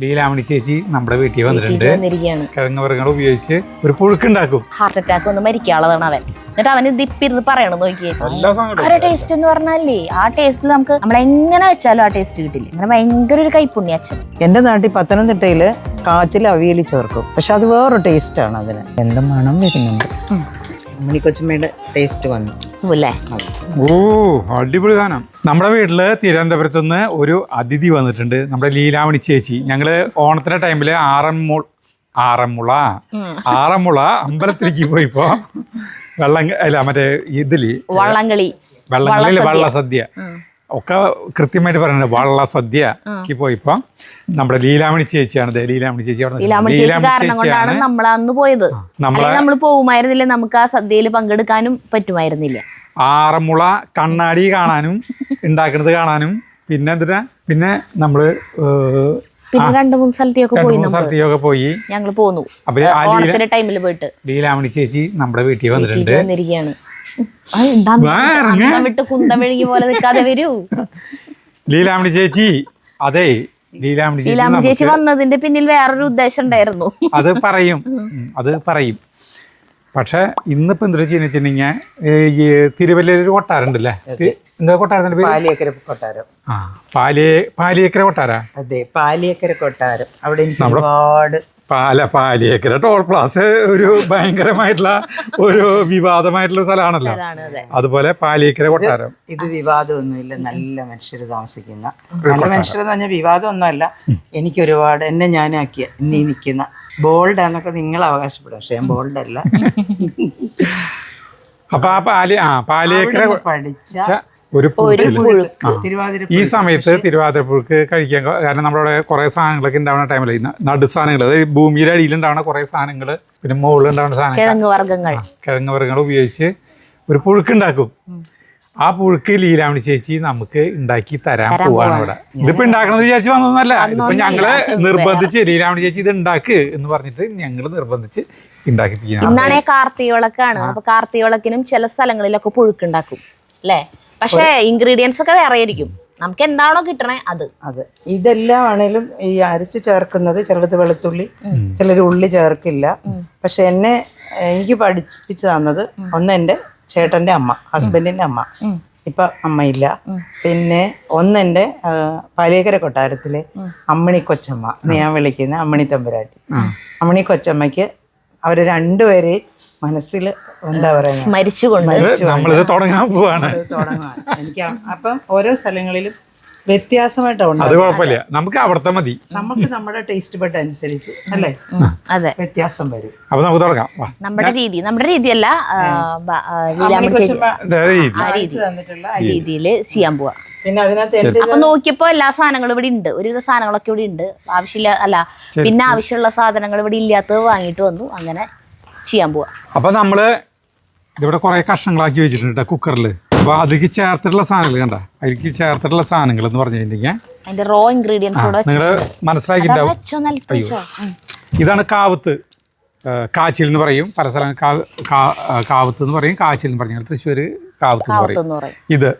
ലീലാമണി ചേച്ചി നമ്മുടെ വീട്ടിൽ വന്നിട്ടുണ്ട്. വന്നിരിക്കുകയാണ്. കിഴങ്ങ് വർഗങ്ങൾ ഉപയോഗിച്ച് ഒരു പുഴുക്കുണ്ടാക്കും. ഹാർട്ട് അറ്റാക്ക് ഒന്ന് മരിക്കാനുള്ളതാണ് അവൻ. എന്നിട്ട് അവന് ദിപ്പിരുന്ന് പറയണം നോക്കിയേ. ഭയങ്കര ടേസ്റ്റ് എന്ന് പറഞ്ഞാലേ ആ ടേസ്റ്റിൽ നമുക്ക് നമ്മൾ എങ്ങനെ വെച്ചാലും ആ ടേസ്റ്റ് കിട്ടില്ല. അങ്ങനെ ഭയങ്കര ഒരു കൈപ്പുണ്യ അച്ഛൻ. എന്റെ നാട്ടിൽ പത്തനംതിട്ടയിൽ കാച്ചിൽ അവിയൽ ചേർക്കും. പക്ഷെ അത് വേറൊരു ടേസ്റ്റ് ആണ് അതിന്. എന്റെ മണം വരുന്നുണ്ട്. മണി കൊച്ചുമ്മയുടെ ടേസ്റ്റ് വന്നു അല്ലേ ഓ അടിപൊളി സാധനം. നമ്മുടെ വീട്ടിൽ തിരുവനന്തപുരത്ത് നിന്ന് ഒരു അതിഥി വന്നിട്ടുണ്ട്. നമ്മുടെ ലീലാമണി ചേച്ചി. ഞങ്ങൾ ഓണത്തിന്റെ ടൈമിൽ ആറന്മുള? ആറന്മുള ആറന്മുള അമ്പലത്തിലേക്ക് പോയിപ്പോ വെള്ളം അല്ല മറ്റേ ഇതിൽ വള്ളംകളി. വെള്ളങ്ങളിൽ വള്ളസദ്യ. ഒക്കെ കൃത്യമായിട്ട് പറയുന്നത് വള്ളസദ്യക്ക് പോയിപ്പോ നമ്മുടെ ലീലാമണി ചേച്ചിയാണ്. ലീലാമണി ചേച്ചി ലീലാമണി. ചേച്ചി കാരണം കൊണ്ടാണ് നമ്മൾ അന്ന് പോയത്. നമ്മൾ പോകുമായിരുന്നില്ല നമുക്ക് ആ സദ്യയിൽ പങ്കെടുക്കാനും പറ്റുമായിരുന്നില്ല. ആറന്മുള കണ്ണാടി കാണാനും ഉണ്ടാക്കുന്നത് കാണാനും പിന്നെ എന്തിനാ? പിന്നെ നമ്മൾ പിന്നെ രണ്ടു മൂന്ന് സ്ഥലത്തേക്ക് പോയി സ്ഥലത്തേക്കൊക്കെ പോയി. ഞങ്ങൾ പോന്നു. ടൈമിൽ പോയിട്ട്. ലീലാമണി ചേച്ചി നമ്മുടെ വീട്ടിൽ വന്നിട്ടുണ്ട്. വിട്ട് കുന്തം വിഴുങ്ങി പോലെ നിൽക്കാതെ വരൂ. ലീലാമണി ചേച്ചി അതെ ലീലാമണി ചേച്ചി ചേച്ചി വന്നതിന്റെ പിന്നിൽ വേറൊരു ഉദ്ദേശം ഉണ്ടായിരുന്നു. അത് പറയും അത് പറയും. പക്ഷെ ഇന്നിപ്പോ എന്താ ചെയ്യുന്ന വെച്ചിട്ടുണ്ടെങ്കിൽ തിരുവല്ലയിൽ ഒരു കൊട്ടാരുണ്ടല്ലേ എന്താ കൊട്ടാരത്തിന്റെ പേര്? പാലിയേക്കര കൊട്ടാരം. ആ പാലിയ പാലിയേക്കര കൊട്ടാരാ? അതെ പാലിയേക്കര കൊട്ടാരം. അവിടെ എനിക്ക് ഒരുപാട് പാല പാലിയേക്കര ടോൾ പ്ലാസ് ഒരു ഭയങ്കരമായിട്ടുള്ള ഒരു വിവാദമായിട്ടുള്ള സ്ഥലമാണല്ലോ. അതാണ് അതെ. അതുപോലെ പാലിയേക്കര കൊട്ടാരം. ഇത് വിവാദമൊന്നുമില്ല. നല്ല മനുഷ്യർ താമസിക്കുന്ന. നല്ല മനുഷ്യരെന്ന് പറഞ്ഞാൽ വിവാദമൊന്നുമല്ല. എനിക്ക് ഒരുപാട് എന്നെ ഞാനാക്കിയ നീ നിൽക്കുന്ന ബോൾഡാന്നൊക്കെ നിങ്ങൾ അവകാശപ്പെടും. പക്ഷെ ഞാൻ ബോൾഡല്ല അപ്പൊ ആ പാലി ആ പാലിയേക്കര പഠിച്ച ഒരു. തിരുവാതിര ഈ സമയത്ത് തിരുവാതിരപ്പുഴുക്ക് കഴിക്കാൻ കാരണം നമ്മുടെ അവിടെ കുറേ സാധനങ്ങളൊക്കെ ഉണ്ടാവുന്ന ടൈമിൽ നടു സാധനങ്ങൾ അതായത് ഭൂമിയുടെ അടിയിൽ ഉണ്ടാവുന്ന കുറേ സാധനങ്ങൾ പിന്നെ മുകളിൽ ഉണ്ടാവുന്ന സാധനങ്ങൾ കിഴങ്ങ് വർഗങ്ങൾ. ഉപയോഗിച്ച് ഒരു പുഴുക്ക് ഉണ്ടാക്കും. ആ പുഴുക്ക് ലീലാമണി ചേച്ചി നമുക്ക് ഉണ്ടാക്കി തരാൻ പോവാണ് ഇവിടെ. ഇതിപ്പോ ഉണ്ടാക്കണമെന്ന് വിചാരിച്ച് വന്നതല്ല. ഇപ്പൊ ഞങ്ങൾ നിർബന്ധിച്ച് ലീലാമണി ചേച്ചി ഇത് ഉണ്ടാക്ക് എന്ന് പറഞ്ഞിട്ട് ഞങ്ങൾ നിർബന്ധിച്ച് ഉണ്ടാക്കിപ്പിക്കണം ഇന്നാണേ കാർത്തിക വിളക്കാണ് അപ്പൊ കാർത്തിക വിളക്കിനും ചില സ്ഥലങ്ങളിലൊക്കെ പുഴുക്കുണ്ടാക്കും അല്ലേ? പക്ഷേ ഇൻഗ്രീഡിയൻസ് ഒക്കെ വേറെ ആയിരിക്കും. നമുക്ക് എന്താണോ കിട്ടണേ അത്. അതെ. ഇതെല്ലാം ആണെങ്കിലും ഈ അരച്ച് ചേർക്കുന്നത് ചിലത് വെളുത്തുള്ളി ചിലർ ഉള്ളി ചേർക്കില്ല. പക്ഷെ എന്നെ എനിക്ക് പഠിപ്പിച്ചു തന്നത് ഒന്ന് എന്റെ ചേട്ടന്റെ അമ്മ ഹസ്ബൻഡിന്റെ അമ്മ. ഇപ്പൊ അമ്മയില്ല. പിന്നെ ഒന്നെന്റെ പാലേക്കര കൊട്ടാരത്തിലെ അമ്മണി കൊച്ചമ്മ എന്ന് ഞാൻ വിളിക്കുന്ന അമ്മണി തമ്പുരാട്ടി. അമ്മണി കൊച്ചമ്മയ്ക്ക് അവർ രണ്ടുപേരെയും മനസ്സിൽ എന്താ പറയുക സ്മരിച്ചുകൊണ്ട്. നമ്മളിത് തുടങ്ങാൻ പോവാണ്. തുടങ്ങാൻ എനിക്ക് അപ്പം ഓരോ സ്ഥലങ്ങളിലും വ്യത്യാസമായിട്ടുണ്ട് അത് കുഴപ്പമില്ല. നമുക്ക് അവിടുത്തെ മതി. നമുക്ക് നമ്മുടെ ടേസ്റ്റ് ബഡ് അനുസരിച്ച് അല്ലേ? അതെ. വ്യത്യാസം വരും. അപ്പൊ നമുക്ക് തുടങ്ങാം. വാ. നമ്മുടെ രീതി. നമ്മുടെ രീതിയല്ല ആ, ബ- ആ, ലീലാമ്മ ചേച്ചി ഇതാ രീതി. അയച്ചു തന്നിട്ടുള്ള ആ രീതിയിൽ ചെയ്യാൻ പോവാ. പിന്നെ അതിനകത്ത് എന്റെ അപ്പൊ നോക്കിയപ്പോ എല്ലാ സാധനങ്ങളും ഇവിടെ ഉണ്ട്. ഒരുവിധ സാധനങ്ങളൊക്കെ ഇവിടെ ഉണ്ട്. ആവശ്യമില്ല അല്ല പിന്നെ ആവശ്യമുള്ള സാധനങ്ങൾ ഇവിടെ ഇല്ലാത്തത് വാങ്ങിയിട്ട് വന്നു. അങ്ങനെ ചെയ്യാൻ പോവാ. അപ്പൊ നമ്മൾ ഇവിടെ കുറെ കഷ്ണങ്ങളാക്കി വെച്ചിട്ടുണ്ട് കുക്കറിൽ അപ്പൊ അതിലേക്ക് ചേർത്തിട്ടുള്ള സാധനങ്ങൾ കണ്ട? അതിലേക്ക് ചേർത്തിട്ടുള്ള സാധനങ്ങൾ എന്ന് പറഞ്ഞു കഴിഞ്ഞിട്ടുണ്ടെങ്കിൽ റോ ഇൻഗ്രീഡിയൻസ് നിങ്ങൾ മനസ്സിലാക്കിയിട്ടുണ്ടാവും. ഇതാണ് കാവത്ത്. കാച്ചിൽ എന്ന് പറയും. പല സ്ഥലം കാവ് കാ- ആ, കാവത്ത് എന്ന് പറയും. കാച്ചിൽ എന്ന് പറയും. തൃശ്ശൂര് കാവത്ത് എന്ന് പറയും. ഇത്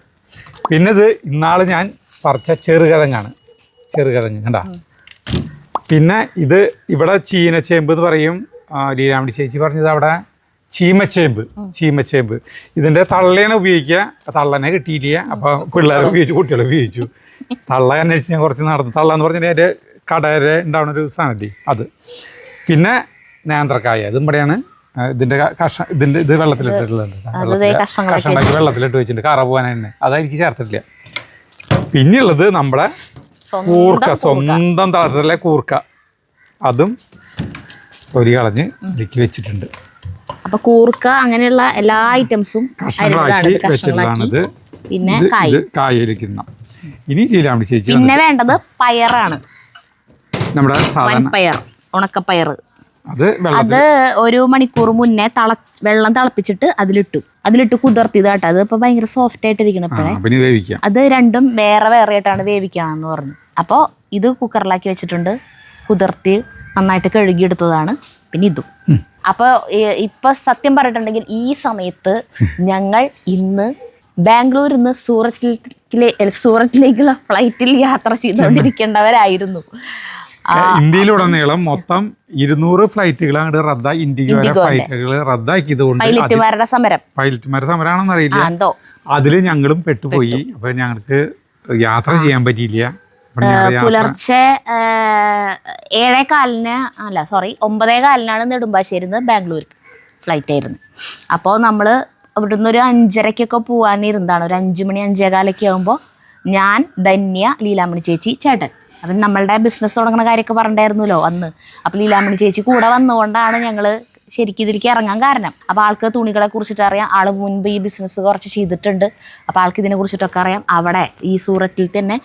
പിന്നെ ഇത്. ഇന്നാൾ ഞാൻ പറിച്ച ചെറുകിഴങ്ങാണ്. ചെറുകിഴങ്ങ് കണ്ട? പിന്നെ ഇത് ഇവിടെ ചീനച്ചേമ്പ് എന്ന് പറയും. ലീലാമണി ചേച്ചി പറഞ്ഞത് അവിടെ ചീമച്ചേമ്പ് ചീമച്ചേമ്പ്. ഇതിന്റെ തള്ളയാണ് ഉപയോഗിക്കുക. തള്ളനെ കിട്ടിയില്ല അപ്പൊ പിള്ളേരെ ഉപയോഗിച്ചു കുട്ടികളെ ഉപയോഗിച്ചു. തള്ള അന്വേഷിച്ച് ഞാൻ കുറച്ച് നടന്നു. തള്ള എന്ന് പറഞ്ഞാൽ എന്റെ കടരെ ഉണ്ടാവുന്ന ഒരു സാധനത്തി അത്. പിന്നെ നേന്ത്രക്കായ. ഇതും ഇവിടെയാണ്. ഇതിന്റെ കഷ ഇതിന്റെ ഇത് വെള്ളത്തിലിട്ടിട്ടുള്ളത്. കഷ്ണങ്ങളാക്കി വെള്ളത്തിലിട്ട് വെച്ചിട്ടുണ്ട്. കറ പോകാൻ തന്നെ. അതായിരിക്കും ചേർത്തിട്ടില്ല. പിന്നെയുള്ളത് നമ്മുടെ കൂർക്ക. സ്വന്തം തളത്തിലെ കൂർക്ക. അതും തൊലി കളഞ്ഞ് ഇതിലേക്ക് വെച്ചിട്ടുണ്ട്. അപ്പൊ കൂർക്ക അങ്ങനെയുള്ള എല്ലാ ഐറ്റംസും കഷ്ണങ്ങളാക്കി വെച്ചിട്ടുള്ളതാണിത്. പിന്നെ കായലിക്കുന്ന ഇനി ലീലാമണി ചേച്ചി പിന്നെ വേണ്ടത് പയറാണ്. നമ്മുടെ പയർ ഉണക്കപ്പയർ. അത് അത് ഒരു മണിക്കൂർ മുന്നേ തള വെള്ളം തിളപ്പിച്ചിട്ട് അതിലിട്ടു. അതിലിട്ട് കുതിർത്തിയത് കേട്ടോ. അത് ഇപ്പൊ ഭയങ്കര സോഫ്റ്റ് ആയിട്ടിരിക്കണം ഇരിക്കണപ്പോഴേ അത് രണ്ടും വേറെ വേറെ ആയിട്ടാണ് വേവിക്കണമെന്ന് പറഞ്ഞു. അപ്പോൾ ഇത് കുക്കറിലാക്കി വെച്ചിട്ടുണ്ട്. കുതിർത്തി നന്നായിട്ട് കഴുകിയെടുത്തതാണ്. പിന്നെ ഇതും. അപ്പോൾ ഇപ്പൊ സത്യം പറഞ്ഞിട്ടുണ്ടെങ്കിൽ ഈ സമയത്ത് ഞങ്ങൾ ഇന്ന് ബാംഗ്ലൂരിൽ നിന്ന് സൂറത്തിലെ സൂറത്തിലേക്കുള്ള ഫ്ലൈറ്റിൽ യാത്ര ചെയ്തുകൊണ്ടിരിക്കേണ്ടവരായിരുന്നു. ഇന്ത്യയിലുടനീളം മൊത്തം ഇരുന്നൂറ് ഫ്ലൈറ്റുകൾ അങ്ങോട്ട് റദ്ദായി ഇന്ത്യയ്ക്ക് വരെ ഫ്ലൈറ്റുകൾ റദ്ദാക്കിയത് കൊണ്ട് പൈലറ്റുമാരുടെ സമരം. പൈലറ്റുമാരുടെ സമരമാണെന്നറിയില്ല അതിൽ ഞങ്ങളും പെട്ടുപോയി. അപ്പൊ ഞങ്ങൾക്ക് യാത്ര ചെയ്യാൻ പറ്റിയില്ല. പുലർച്ചെ ഏഴേ കാലിന് അല്ല സോറി ഒമ്പതേ കാലിനാണ് നെടുമ്പാശ്ശേരിയിൽ നിന്ന് ബാംഗ്ലൂർക്ക് ഫ്ലൈറ്റ് ആയിരുന്നു അപ്പോൾ നമ്മൾ ഇവിടുന്ന് ഒരു അഞ്ചരക്കൊക്കെ പോകാനിരുന്നതാണ് ഒരു അഞ്ചു മണി അഞ്ചേ കാലൊക്കെ ആകുമ്പോൾ ഞാൻ ധന്യ ലീലാമണി ചേച്ചി ചേട്ടൻ. അപ്പം നമ്മളുടെ ബിസിനസ് തുടങ്ങുന്ന കാര്യമൊക്കെ പറഞ്ഞിട്ടായിരുന്നല്ലോ അന്ന്. അപ്പം ലീലാമണി ചേച്ചി കൂടെ വന്നുകൊണ്ടാണ് ഞങ്ങൾ ശരിക്കും ഇതിലേക്ക് ഇറങ്ങാൻ കാരണം. അപ്പോൾ ആൾക്ക് തുണികളെ കുറിച്ചിട്ട് അറിയാം. ആൾ മുൻപ് ഈ ബിസിനസ് കുറച്ച് ചെയ്തിട്ടുണ്ട്. അപ്പോൾ ആൾക്ക് ഇതിനെ കുറിച്ചിട്ടൊക്കെ അറിയാം. അവിടെ ഈ സൂറത്തിൽ തന്നെ